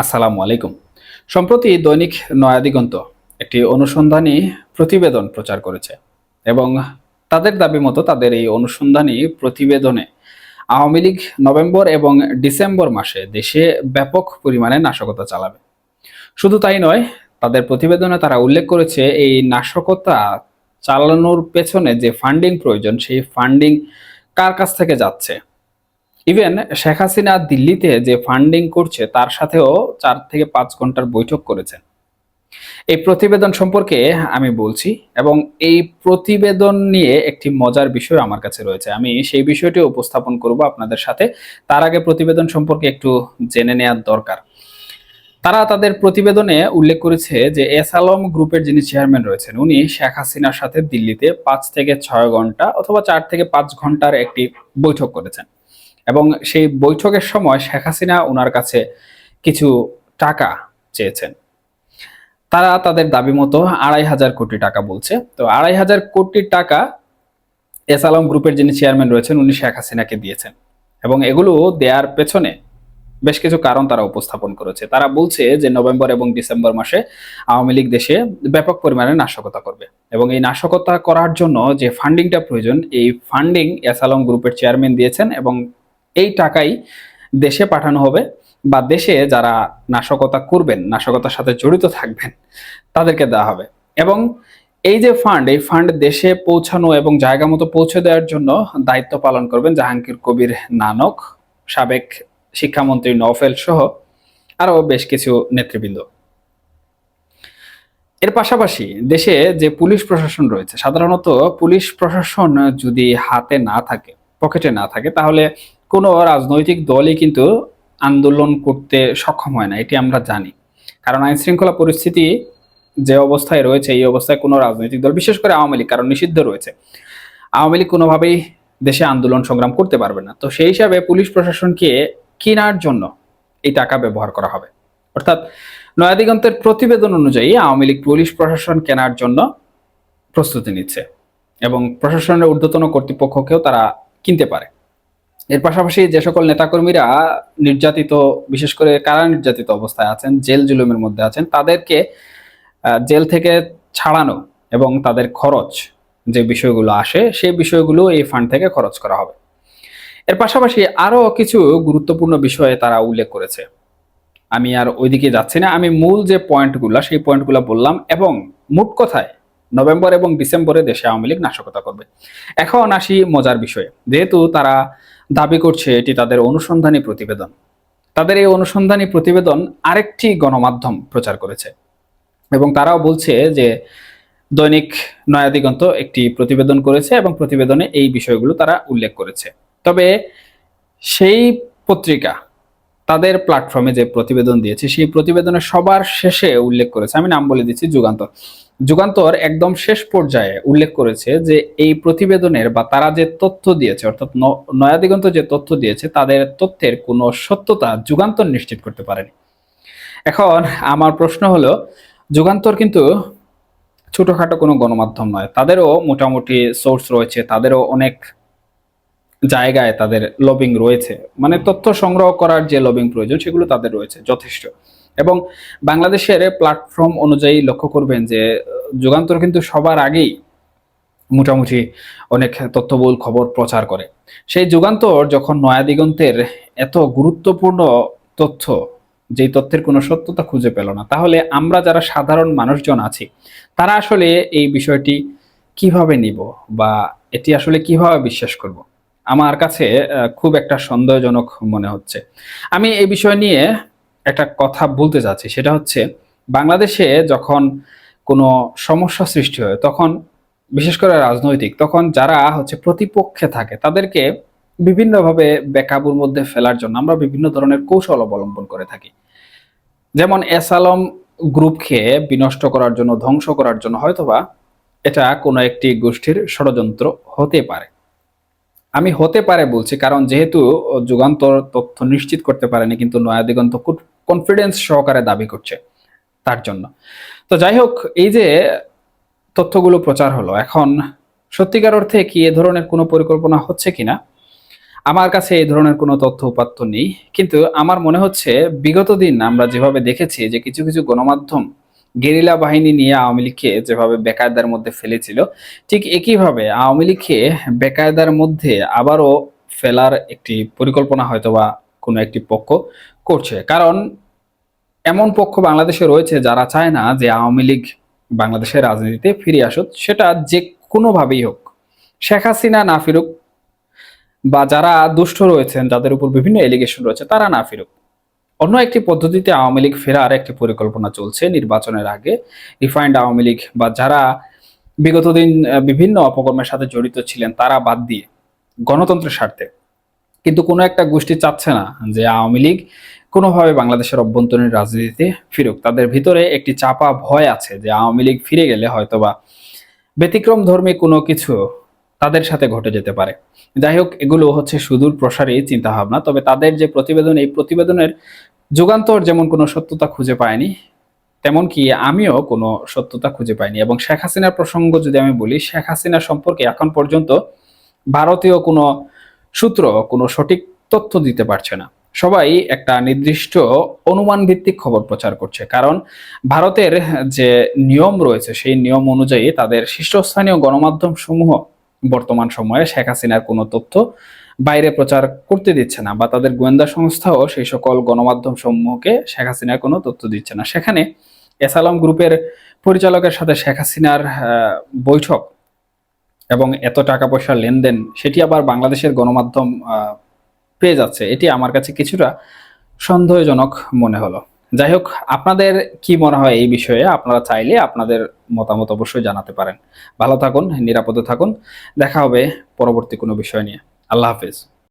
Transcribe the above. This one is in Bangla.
আসসালামু আলাইকুম। সম্প্রতি দৈনিক নয়াদিগন্ত একটি অনুসন্ধানী প্রতিবেদন প্রচার করেছে এবং তাদের দাবি মতো তাদের এই অনুসন্ধানী প্রতিবেদনে আওয়ামী লীগ নভেম্বর এবং ডিসেম্বর মাসে দেশে ব্যাপক পরিমাণে নাশকতা চালাবে। শুধু তাই নয়, তাদের প্রতিবেদনে তারা উল্লেখ করেছে এই নাশকতা চালানোর পেছনে যে ফান্ডিং প্রয়োজন, সেই ফান্ডিং কার কাছ থেকে যাচ্ছে? ইভেন শেখ হাসিনা দিল্লিতে যে ফান্ডিং করছে, তার সাথেও চার থেকে পাঁচ ঘণ্টার বৈঠক করেছেন। এই প্রতিবেদন সম্পর্কে আমি বলছি এবং এই প্রতিবেদন নিয়ে একটি মজার বিষয় আমার কাছে রয়েছে। আমি সেই বিষয়টি উপস্থাপন করব আপনাদের সাথে। তার আগে প্রতিবেদন সম্পর্কে একটু জেনে নেওয়ার দরকার। তারা তাদের প্রতিবেদনে উল্লেখ করেছে যে এস আলম গ্রুপের যিনি চেয়ারম্যান রয়েছেন, উনি শেখ হাসিনার সাথে দিল্লিতে পাঁচ থেকে ছয় ঘণ্টা অথবা চার থেকে পাঁচ ঘণ্টার একটি বৈঠক করেছেন। এবং সেই বৈঠকের সময় শেখ হাসিনা ওনার কাছে কিছু টাকা চেয়েছেন। তারা তাদের দাবি মতো আড়াই হাজার কোটি টাকা বলছে। তো আড়াই হাজার কোটি টাকা এস আলম গ্রুপের যিনি চেয়ারম্যান রয়েছেন, উনি শেখ হাসিনাকে দিয়েছেন। এবং এগুলো দেওয়ার পেছনে বেশ কিছু কারণ তারা উপস্থাপন করেছে। তারা বলছে যে নভেম্বর এবং ডিসেম্বর মাসে আওয়ামী লীগ দেশে ব্যাপক পরিমাণে নাশকতা করবে। এবং এই নাশকতা করার জন্য যে ফান্ডিংটা প্রয়োজন, এই ফান্ডিং এস আলম গ্রুপের চেয়ারম্যান দিয়েছেন এবং এই টাকাই দেশে পাঠানো হবে বা দেশে যারা নাশকতা করবেন, নাশকতার সাথে জড়িত থাকবেন, তাদেরকে দেওয়া হবে। এবং এই যে ফান্ড এই ফান্ড দেশে পৌঁছানো এবং জায়গা মতো পৌঁছে দেওয়ার জন্য দায়িত্ব পালন করবেন জাহাঙ্গীর কবির নানক, সাবেক শিক্ষামন্ত্রী নওফেল সহ আরও বেশ কিছু নেতৃবৃন্দ। এর পাশাপাশি দেশে যে পুলিশ প্রশাসন রয়েছে, সাধারণত পুলিশ প্রশাসন যদি হাতে না থাকে, পকেটে না থাকে, তাহলে কোনো রাজনৈতিক দলই কিন্তু আন্দোলন করতে সক্ষম হয় না, এটি আমরা জানি। কারণ আইন শৃঙ্খলা পরিস্থিতি যে অবস্থায় রয়েছে, এই অবস্থায় কোনো রাজনৈতিক দল, বিশেষ করে আওয়ামী লীগ, কারণ নিষিদ্ধ রয়েছে। আওয়ামী লীগ কোনোভাবেই দেশে আন্দোলন সংগ্রাম করতে পারবে না। তো সেই হিসাবে পুলিশ প্রশাসনকে কেনার জন্য এই টাকা ব্যবহার করা হবে। অর্থাৎ নয়াদিগন্তের প্রতিবেদন অনুযায়ী আওয়ামী লীগ পুলিশ প্রশাসন কেনার জন্য প্রস্তুতি নিচ্ছে এবং প্রশাসনের ঊর্ধ্বতন কর্তৃপক্ষকেও তারা কিনতে পারে। এর পাশাপাশি যে সকল নেতাকর্মীরা নির্যাতিত, বিশেষ করে কারা নির্যাতিত অবস্থায় আছেন, জেল জুলুমের মধ্যে আছেন, তাদেরকে জেল থেকে ছাড়ানো এবং তাদের খরচ যে বিষয়গুলো আসে, সেই বিষয়গুলো এই ফান্ড থেকে খরচ করা হবে। এর পাশাপাশি আরও কিছু গুরুত্বপূর্ণ বিষয়ে তারা উল্লেখ করেছে। আমি আর ওইদিকে যাচ্ছি না। আমি মূল যে পয়েন্টগুলো, সেই পয়েন্টগুলো বললাম এবং মোট কথায় নভেম্বর এবং ডিসেম্বরে দেশে আওয়ামী লীগ নাশকতা করবে। এখন আসি মজার বিষয়ে। যেহেতু তারা দাবি করছে, এটি তাদের অনুসন্ধানী প্রতিবেদন। তাদের এই অনুসন্ধানী প্রতিবেদন আরেকটি গণমাধ্যম প্রচার করেছে। এবং তারাও বলছে যে, দৈনিক নয়াদিগন্ত একটি প্রতিবেদন করেছে এবং প্রতিবেদনে এই বিষয়গুলো তারা উল্লেখ করেছে। তবে সেই পত্রিকা, তাদের প্ল্যাটফর্মে যে প্রতিবেদন দিয়েছে, সেই প্রতিবেদনে সবার শেষে উল্লেখ করেছে, আমি নাম বলে দিচ্ছি যুগান্তর। যুগান্তর একদম শেষ পর্যায়ে উল্লেখ করেছে যে এই প্রতিবেদনের বা তারা যে তথ্য দিয়েছে, অর্থাৎ নয়াদিগন্ত যে তথ্য দিয়েছে, তাদের তথ্যের কোনো সত্যতা যুগান্তর নিশ্চিত করতে পারেনি। এখন আমার প্রশ্ন হলো, যুগান্তর কিন্তু ছোটখাটো কোনো গণমাধ্যম নয়। তাদেরও মোটামুটি সোর্স রয়েছে, তাদেরও অনেক জায়গায় তাদের লবিং রয়েছে। মানে তথ্য সংগ্রহ করার যে লবিং প্রয়োজন, সেগুলো তাদের রয়েছে, যথেষ্ট। এবং বাংলাদেশের প্ল্যাটফর্ম অনুযায়ী লক্ষ্য করবেন যে, যুগান্তর কিন্তু সবার আগেই মোটামুটি অনেক তথ্যবহুল খবর প্রচার করে। সেই যুগান্তর যখন নয়া দিগন্তের এত গুরুত্বপূর্ণ তথ্য, যেই তথ্যের কোনো সত্যতা খুঁজে পেল না, তাহলে আমরা যারা সাধারণ মানুষজন আছি, তারা আসলে এই বিষয়টি কীভাবে নিব বা এটি আসলে কীভাবে বিশ্বাস করব? আমার কাছে খুব একটা সন্দেহজনক মনে হচ্ছে। আমি এই বিষয় নিয়ে একটা কথা বলতে চাচ্ছি সেটা হচ্ছে বাংলাদেশে যখন কোনো সমস্যা সৃষ্টি হয়, তখন বিশেষ করে রাজনৈতিক, তখন যারা হচ্ছে প্রতিপক্ষে থাকে, তাদেরকে বিভিন্নভাবে বেকাবুর মধ্যে ফেলার জন্য আমরা বিভিন্ন ধরনের কৌশল অবলম্বন করে থাকি। যেমন এস আলম গ্রুপকে বিনষ্ট করার জন্য, ধ্বংস করার জন্য হয়তোবা এটা কোনো একটি গোষ্ঠীর ষড়যন্ত্র হতে পারে। আমি হতে পারে বলছি, কারণ যেহেতু যুগান্তর তথ্য নিশ্চিত করতে পারেনি, কিন্তু নয়াদিগন্ত খুব কনফিডেন্স সহকারে দাবি করছে তার জন্য। তো যাই হোক, এই যে তথ্যগুলো প্রচার হলো, এখন সত্যিকার অর্থে কি এ ধরনের কোনো পরিকল্পনা হচ্ছে কিনা? আমার কাছে এই ধরনের কোনো তথ্য উপাত্ত নেই, কিন্তু আমার মনে হচ্ছে বিগত দিন আমরা যেভাবে দেখেছি যে কিছু কিছু গণমাধ্যম গেরিলা বাহিনী নিয়ে আওয়ামী লীগকে যেভাবে বেকায়দার মধ্যে ফেলেছিল, ঠিক একইভাবে আওয়ামী লীগকে বেকায়দার মধ্যে আবারও ফেলার একটি পরিকল্পনা হয়তোবা কোনো একটি পক্ষ করছে। কারণ এমন পক্ষ বাংলাদেশে রয়েছে যারা চায় না যে আওয়ামী লীগ বাংলাদেশের রাজনীতিতে ফিরে আসুক, সেটা যে কোনোভাবেই হোক। শেখ হাসিনা না ফিরুক বা যারা দুষ্ট রয়েছেন, যাদের উপর বিভিন্ন এলিগেশন রয়েছে, তারা না ফিরুক। অন্য একটি পদ্ধতিতে আওয়ামী লীগ ফেরার একটি পরিকল্পনা চলছে নির্বাচনের আগে। রিফাইন্ড আওয়ামী লীগ বা যারা বিগত দিন বিভিন্ন অপকর্মের সাথে জড়িত ছিলেন, তারা বাদ দিয়ে গণতন্ত্রের স্বার্থে কিন্তু কোনো একটা গোষ্ঠী চাচ্ছে না যে আওয়ামী লীগ কোনোভাবে বাংলাদেশের অভ্যন্তরীণ রাজনীতিতে ফিরুক। তাদের ভিতরে একটি চাপা ভয় আছে যে আওয়ামী লীগ ফিরে গেলে হয়তোবা ব্যতিক্রম ধর্মী কোনো কিছু তাদের সাথে ঘটে যেতে পারে। যাই হোক, এগুলো হচ্ছে সুদূর প্রসারী চিন্তা ভাবনা তবে তাদের যে প্রতিবেদন, এই প্রতিবেদনের যুগান্তর যেমন কোনো সত্যতা খুঁজে পায়নি তেমন কি আমিও কোনো সত্যতা খুঁজে পাইনি। এবং শেখ হাসিনার প্রসঙ্গ যদি আমি বলি, শেখ হাসিনা সম্পর্কে এখন পর্যন্ত ভারতীয় কোনো সূত্র কোনো সঠিক তথ্য দিতে পারছে না। সবাই একটা নির্দিষ্ট অনুমান ভিত্তিক খবর প্রচার করছে। কারণ ভারতের যে নিয়ম রয়েছে, সেই নিয়ম অনুযায়ী তাদের শীর্ষস্থানীয় গণমাধ্যম সমূহ বর্তমান সময়ে শেখ হাসিনার কোনো তথ্য বাইরে প্রচার করতে দিচ্ছে না বা তাদের গোয়েন্দা সংস্থাও সেই সকল গণমাধ্যম সমূহকে শেখ হাসিনার কোনো তথ্য দিচ্ছে না। সেখানে এসালাম গ্রুপের পরিচালকের সাথে শেখ হাসিনার বৈঠক এবং এত টাকা পয়সার লেনদেন, সেটি আবার বাংলাদেশের গণমাধ্যম পেয়ে যাচ্ছে। এটি আমার কাছে কিছুটা সন্দেহজনক মনে হলো। যাই হোক, আপনাদের কি মনে হয় এই বিষয়ে? আপনারা চাইলে আপনাদের মতামত অবশ্যই জানাতে পারেন। ভালো থাকুন, নিরাপদে থাকুন। দেখা হবে পরবর্তী কোনো বিষয় নিয়ে। আল্লাহ হাফেজ।